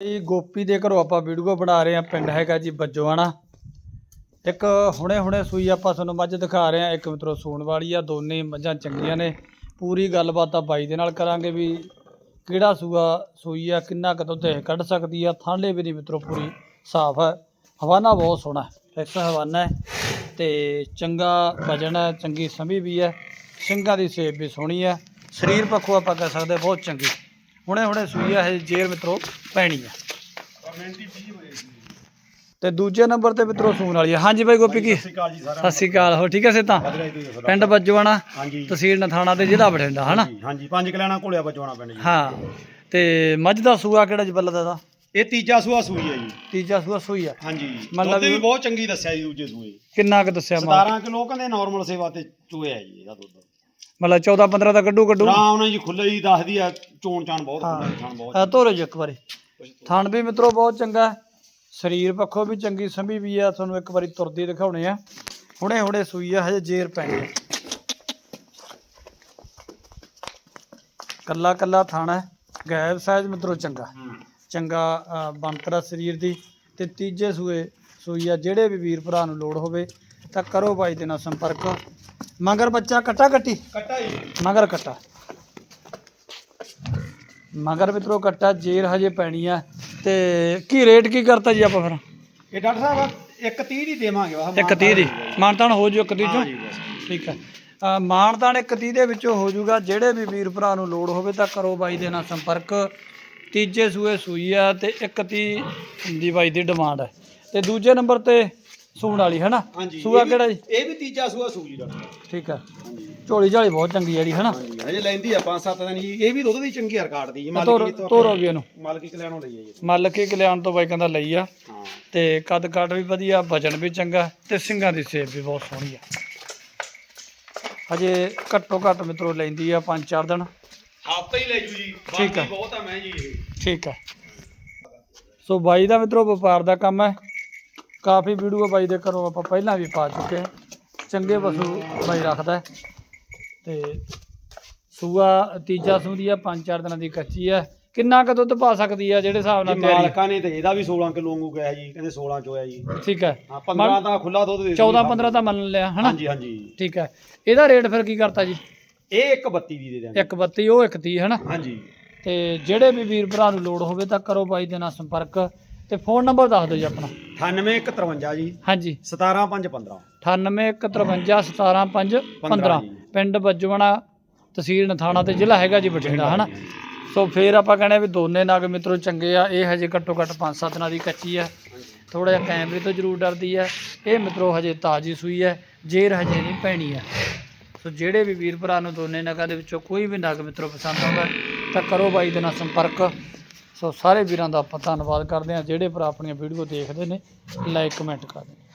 ਇਹ ਗੋਪੀ ਦੇ ਘਰੋਂ ਆਪਾਂ ਵੀਡੀਓ ਬਣਾ ਰਹੇ ਹਾਂ, ਪਿੰਡ ਹੈਗਾ ਜੀ ਬੱਜੋਆਣਾ ਇੱਕ ਹੁਣੇ ਹੁਣੇ ਸੂਈ ਆਪਾਂ ਤੁਹਾਨੂੰ ਮੱਝ ਦਿਖਾ ਰਹੇ ਹਾਂ, ਇੱਕ ਮਿੱਤਰੋ ਸੂਣ ਵਾਲੀ ਆ, ਦੋਨੇ ਮੱਝਾਂ ਚੰਗੀਆਂ ਨੇ। ਪੂਰੀ ਗੱਲਬਾਤ ਆ ਬਾਈ ਦੇ ਨਾਲ ਕਰਾਂਗੇ ਵੀ ਕਿਹੜਾ ਸੂਆ ਸੂਈ ਆ, ਕਿੰਨਾ ਕੁ ਦੁੱਧ ਇਹ ਕੱਢ ਸਕਦੀ ਆ, ਥਾਂਲੇ ਵੀ ਨਹੀਂ ਮਿੱਤਰੋ, ਪੂਰੀ ਸਾਫ਼ ਹੈ ਹਵਾਨਾ ਬਹੁਤ ਸੋਹਣਾ ਹੈ ਫਿਕਸ ਹਵਾਨਾ ਹੈ ਤੇ ਚੰਗਾ ਵਜਨ ਹੈ, ਚੰਗੀ ਸਮੀ ਵੀ ਹੈ, ਸਿੰਘਾਂ ਦੀ ਸੇਬ ਵੀ ਸੋਹਣੀ ਹੈ। ਸਰੀਰ ਪੱਖੋਂ ਆਪਾਂ ਕਹਿ ਸਕਦੇ ਬਹੁਤ ਚੰਗੀ। ਹੁਣੇ ਹੁਣੇ ਸੂਈ ਆ ਇਹ ਜੇਰ ਮਿੱਤਰੋ ਪੈਣੀ ਆ। ਤੇ ਦੂਜੇ ਨੰਬਰ ਤੇ ਮਿੱਤਰੋ ਸੂਣ ਵਾਲੀ ਆ। ਹਾਂਜੀ ਬਾਈ ਗੋਪੀ ਕੀ? ਸਤਿ ਸ਼੍ਰੀ ਅਕਾਲ ਹੋ ਠੀਕ ਹੈ ਸੇਤਾ ਪਿੰਡ ਬੱਜਵਾਣਾ ਤਹਿਸੀਲ ਨਥਾਣਾ ਤੇ ਜ਼ਿਲ੍ਹਾ ਬਠਿੰਡਾ ਹਨਾ? ਹਾਂਜੀ, ਪੰਜ ਕਲਿਆਣਾ ਕੋਲਿਆ ਬਚਵਾਣਾ ਪਿੰਡ ਜੀ। ਹਾਂ ਤੇ ਮੱਝ ਦਾ ਸੂਆ ਕਿਹੜਾ ਜਬਲ ਦਾ ਦਾ ਇਹ ਤੀਜਾ ਸੂਆ ਸੂਈ ਹੈ ਜੀ। ਤੀਜਾ ਸੂਆ ਸੂਈ ਆ। ਹਾਂਜੀ। ਮਤਲਬ ਵੀ ਬਹੁਤ ਚੰਗੀ ਦੱਸਿਆ ਜੀ ਦੂਜੇ ਸੂਏ। ਕਿੰਨਾ ਕੁ ਦੱਸਿਆ ਮਾਂ 17 ਕਿਲੋ ਕਹਿੰਦੇ ਨਾਰਮਲ ਸੇਵਾ ਤੇ ਚੋਇਆ ਜੀ ਇਹਦਾ ਦੁੱਧ। ਮਤਲਬ 14 15 ਦਾ ਕੱਢੂ ਕੱਢੂ। ਆਰਾਮ ਨਾਲ ਜੀ ਖੁੱਲੇ ਜੀ ਦੱਸਦੀ ਆ ਚੋਣ ਚਾਣ ਬਹੁਤ ਹਾਂ। ਥਣ ਬਹੁਤ ਆ ਧੋਰੋ ਜੀ ਇੱਕ ਵਾਰੀ। ਥਣ ਵੀ ਮਿੱਤਰੋ ਬਹੁਤ ਚੰਗਾ। ਹੈ। ਸਰੀਰ ਪੱਖੋਂ ਵੀ ਚੰਗੀ ਸੰਭੀ ਵੀ ਆ। ਤੁਹਾਨੂੰ ਇੱਕ ਵਾਰੀ ਤੁਰਦੀ ਦਿਖਾਉਣੇ ਆ। ਹੁਣੇ ਹੁਣੇ ਸੂਈ ਆ ਹਜੇ ਜੇਰ ਪੈਣੀ ਆ। ਕੱਲਾ ਕੱਲਾ ਥਣ ਹੈ ਗੈਬ ਸਾਈਜ਼ ਮਿੱਤਰੋ ਚੰਗਾ। ਹੂੰ। ਚੰਗਾ ਅ, ਬਣਤਰ ਸਰੀਰ ਦੀ। ਤੇ ਤੀਜੇ ਸੂਏ ਸੂਈ ਆ ਜਿਹੜੇ ਵੀ ਵੀਰ ਭਰਾ ਨੂੰ ਲੋੜ ਹੋਵੇ ਤਾਂ ਕਰੋ ਬਾਈ ਦੇ ਨਾਲ ਸੰਪਰਕ। ਮਗਰ ਬੱਚਾ ਕੱਟਾ ਕੱਟੀ? ਕੱਟਾ ਜੀ। ਮਗਰ ਕੱਟਾ। ਮਗਰ ਮਿੱਤਰੋ ਕੱਟਾ ਜੇਰ ਹਜੇ ਪੈਣੀ ਆ। ਤੇ ਕੀ ਰੇਟ ਕੀ ਕਰਤਾ ਜੀ ਆਪਾਂ ਫਿਰ? ਇਹ ਡਾਕਟਰ ਸਾਹਿਬ ਇੱਕ 30 ਦੀ ਦੇਵਾਂਗੇ ਬਸ ਇੱਕ 30 ਦੀ। ਮਾਨਤਾਨ ਹੋ ਜੂ ਇੱਕ 30 ਚੋਂ? ਠੀਕ ਹੈ ਅ, ਮਾਨਤਾਨ ਇੱਕ 30 ਦੇ ਵਿੱਚੋਂ ਹੋ ਜਾਊਗਾ ਜਿਹੜੇ ਵੀ ਵੀਰ ਭਰਾ ਨੂੰ ਲੋੜ ਹੋਵੇ ਤਾਂ ਕਰੋ ਬਾਈ ਦੇ ਨਾਲ ਸੰਪਰਕ। ਤੀਜੇ ਸੂਏ ਸੂਈ ਆ ਤੇ ਇੱਕ 30 ਦੀ ਬਾਈ ਦੀ ਡਿਮਾਂਡ ਹੈ ਤੇ ਦੂਜੇ ਨੰਬਰ ਤੇ ਸੂਣ ਵਾਲੀ ਹੈ ਨਾ ਹਾਂਜੀ ਸੂਆ ਇਹ ਵੀ- ਕਿਹੜਾ ਜੀ? ਇਹ ਵੀ ਤੀਜਾ ਸੂਆ ਸੂਈ ਡਾਕਟਰ ਸਾਹਿਬ। ਠੀਕ ਹੈ ਹਾਂਜੀ ਝੋਲੀ ਝਾਲੀ ਬਹੁਤ ਚੰਗੀ ਜਿਹੜੀ ਹੈ ਨਾ ਹਾਂਜੀ ਹਜੇ ਲੈਂਦੀ ਆ 5-7 ਦਿਨ ਜੀ ਇਹ ਵੀ ਦੁੱਧ ਦੀ ਚੰਗੀ ਰਿਕਾਰਡ ਦੀ ਜੀ ਤੋਰੋ ਮਾਲਕੀ ਤੋਂ ਤੋਰੋ ਵੀ ਇਹਨੂੰ। ਮਾਲਕੀ ਕਲਿਆਣੋਂ ਲਈ ਹੈ ਜੀ। ਮੱਲ ਕੇ ਕਲਿਆਣ ਤੋਂ ਬਾਈ ਕਹਿੰਦਾ ਲਈ ਆ। ਹਾਂ। ਤੇ ਕੱਦ ਕਾਠ ਵੀ ਵਧੀਆ ਵਜਨ ਵੀ ਚੰਗਾ ਤੇ ਸਿੰਘਾਂ ਦੀ ਸੇਪ ਵੀ ਬਹੁਤ ਸੋਹਣੀ ਆ। ਹਜੇ ਘੱਟੋ ਘੱਟ ਮਿੱਤਰੋ ਲੈਂਦੀ ਆ 5-4 ਦਿਨ। ਹਫਤਾ ਹੀ ਲੈ ਜੂ ਜੀ। ਠੀਕ ਆ। ਬਾਕੀ ਬਹੁਤ ਆ ਮੈਂ ਜੀ ਇਹ। ਠੀਕ ਹੈ ਸੋ ਬਾਈ ਦਾ ਮਿੱਤਰੋ ਵਪਾਰ ਦਾ ਕੰਮ ਹੈ। ਕਾਫੀ ਵੀਡੀਓ ਬਾਈ ਦੇ ਘਰੋਂ ਆਪਾਂ ਪਹਿਲਾਂ ਵੀ ਪਾ ਚੁੱਕੇ ਹਾਂ। ਚੰਗੇ ਪਸ਼ੂ ਬਾਈ ਰੱਖਦਾ। ਤੇ ਸੂਆ ਤੀਜਾ ਸੂ ਦੀ ਆ 5-4 ਦਿਨਾਂ ਦੀ ਕੱਚੀ ਆ। ਕਿੰਨਾ ਕੁ ਦੁੱਧ ਪਾ ਸਕਦੀ ਆ ਜਿਹੜੇ ਹਿਸਾਬ ਨਾਲ ਤਿਆਰੀ? ਮਾਲਕਾਂ ਨੇ ਤੇ ਇਹਦਾ ਵੀ 16 ਕਿਲੋ ਵਾਂਗੂ ਕਿਹਾ ਜੀ ਕਹਿੰਦੇ 16 ਚ ਹੋਇਆ ਜੀ। ਠੀਕ ਹੈ। ਹਾਂ 15 ਤਾਂ ਖੁੱਲਾ ਦੁੱਧ ਦੇ 14 15 ਤਾਂ ਮੰਨ ਲਿਆ ਹਨਾ? ਹਾਂਜੀ ਹਾਂਜੀ। ਠੀਕ ਹੈ। ਇਹਦਾ ਰੇਟ ਫਿਰ ਕੀ ਕਰਤਾ ਜੀ? ਇਹ ਇੱਕ 32 ਦੀ ਦੇ ਦਿਆਂਗੇ। ਇੱਕ 32 ਉਹ ਇੱਕ 30 ਹਨਾ? ਹਾਂਜੀ। ਤੇ ਜਿਹੜੇ ਵੀ ਵੀਰ ਭਰਾ ਨੂੰ ਲੋੜ ਹੋਵੇ ਤਾਂ ਕਰੋ ਬਾਈ ਦੇ ਨਾਲ ਸੰਪਰਕ। ਤੇ ਫੋਨ ਨੰਬਰ ਦੱਸ ਦਿਓ ਜੀ ਆਪਣਾ। 9853 ਜੀ। ਹਾਂਜੀ। 17515 9815175515 ਪਿੰਡ ਬੱਜਵਣਾ ਤਹਿਸੀਲ ਨਥਾਣਾ ਤੇ ਜ਼ਿਲ੍ਹਾ ਹੈਗਾ ਜੀ ਬਠਿੰਡਾ ਹਨਾ? ਸੋ ਫੇਰ ਆਪਾਂ ਕਹਿੰਦੇ ਵੀ ਦੋਨੇ ਨਗ ਮਿੱਤਰੋ ਚੰਗੇ ਆ ਇਹ ਹਜੇ ਘੱਟੋ ਘੱਟ 5-7 ਦਿਨਾਂ ਦੀ ਕੱਚੀ ਆ। ਥੋੜਾ ਜਿਹਾ ਕੈਮਰੇ ਤੋਂ ਜ਼ਰੂਰ ਡਰਦੀ ਆ। ਇਹ ਮਿੱਤਰੋ ਹਜੇ ਤਾਜ਼ੀ ਸੂਈ ਹੈ ਜੇਰ ਹਜੇ ਨਹੀਂ ਪੈਣੀ ਆ। ਸੋ ਜਿਹੜੇ ਵੀ ਵੀਰ ਭਰਾ ਨੂੰ ਦੋਨੇ ਨਗਾਂ ਦੇ ਵਿੱਚੋਂ ਕੋਈ ਵੀ ਨਗ ਮਿੱਤਰੋ ਪਸੰਦ ਆਉਂਦਾ ਤਾਂ ਕਰੋ ਬਾਈ ਦੇ ਨਾਲ ਸੰਪਰਕ। ਸੋ ਸਾਰੇ ਵੀਰਾਂ ਦਾ ਆਪਾਂ ਧੰਨਵਾਦ ਕਰਦੇ ਹਾਂ। ਜਿਹੜੇ ਭਰਾ ਆਪਣੀਆਂ ਵੀਡੀਓ ਦੇਖਦੇ ਨੇ ਲਾਈਕ ਕਮੈਂਟ ਕਰਦੇ ਨੇ।